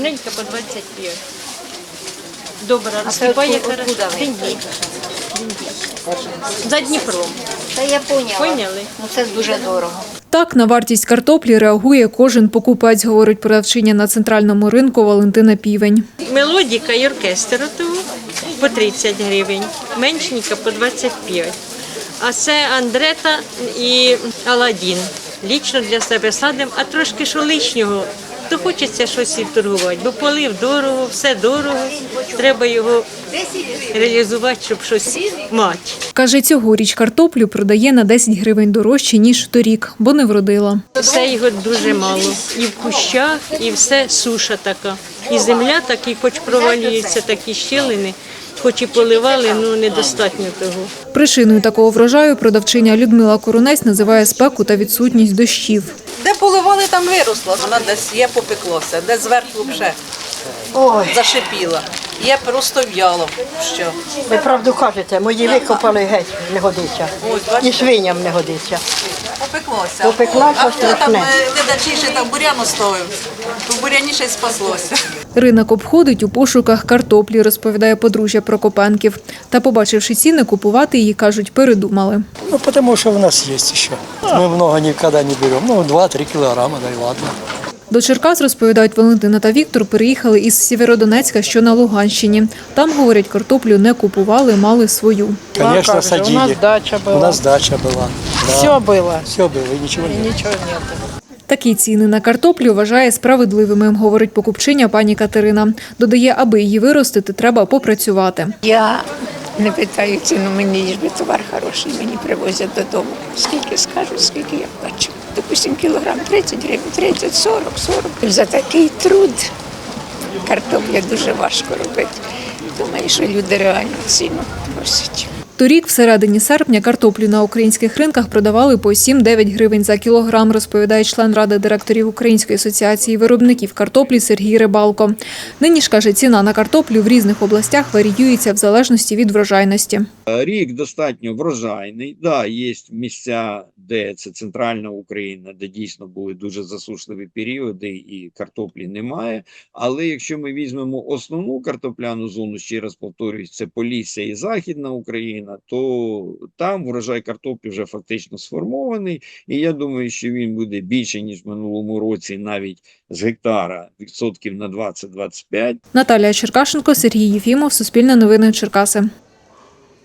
Чорненька по 25. Добре, розкипає хорошо. откуда. За Дніпром. Та я поняла. Поняли? Ну це дуже дорого. Так на вартість картоплі реагує кожен покупець, говорить продавчиня на центральному ринку Валентина Півень. Мелодіка і оркестр по 30 гривень, меншенька по 25. А це Андрета і Аладдін. Лічно для себе садимо, а трошки що лишнього, то хочеться щось і торгувати, бо полив дорого, все дорого. Треба його реалізувати, щоб щось мати. Каже, цьогоріч картоплю продає на 10 гривень дорожче, ніж торік, бо не вродила. Все його дуже мало. І в кущах, і все суша така. І земля так, і хоч провалюються такі щілини, хоч і поливали, ну недостатньо того. Причиною такого врожаю продавчиня Людмила Коронець називає спеку та відсутність дощів. Поливали, там виросла, Вона десь є попеклося, десь зверху вже зашипіла. Є просто в'яло. Що? ви правду кажете, мої викопали геть, не годиться. Ось. І свиням не годиться. Попеклося. Попеклася а хто там страшне. е, глядачіше там бурян оставив, то буряніше й спаслося. Ринок обходить у пошуках картоплі, розповідає подружжя Прокопенків. Та, побачивши ціни, купувати її, кажуть, передумали. Ну, потому что у нас есть еще. Мы много никогда не берем. Ну, 2-3 килограмма, да и ладно. До Черкас, розповідають Валентина та Віктор, переїхали із Сєвєродонецька, що на Луганщині. Там, говорять, картоплю не купували, мали свою. Конечно, как же, садили. у нас дача была. У нас дача была. Да. Все было. Все было, и ничего И нет. ничего нет. Такі ціни на картоплю вважає справедливими, говорить покупчиня пані Катерина. Додає, аби її виростити, треба попрацювати. Я не питаю ціну, мені їж би товар хороший, мені привозять додому. Скільки скажуть, скільки я плачу. Допустим, кілограм 30 гривень, 30, 40, 40. За такий труд картопля дуже важко робити. Думаю, що люди реально ціну просять. Торік, всередині серпня, картоплю на українських ринках продавали по 7-9 гривень за кілограм, розповідає член ради директорів Української асоціації виробників картоплі Сергій Рибалко. Нині ж каже, ціна на картоплю в різних областях варіюється в залежності від врожайності. Рік достатньо врожайний. Да, є місця, де це центральна Україна, де дійсно були дуже засушливі періоди, і картоплі немає. Але якщо ми візьмемо основну картопляну зону, ще раз повторюсь, це Полісся і Західна Україна, то там врожай картоплі вже фактично сформований. І я думаю, що він буде більше ніж в минулому році, навіть з гектара відсотків на 20-25. Наталія Черкашенко, Сергій Єфімов, Суспільне новини Черкаси.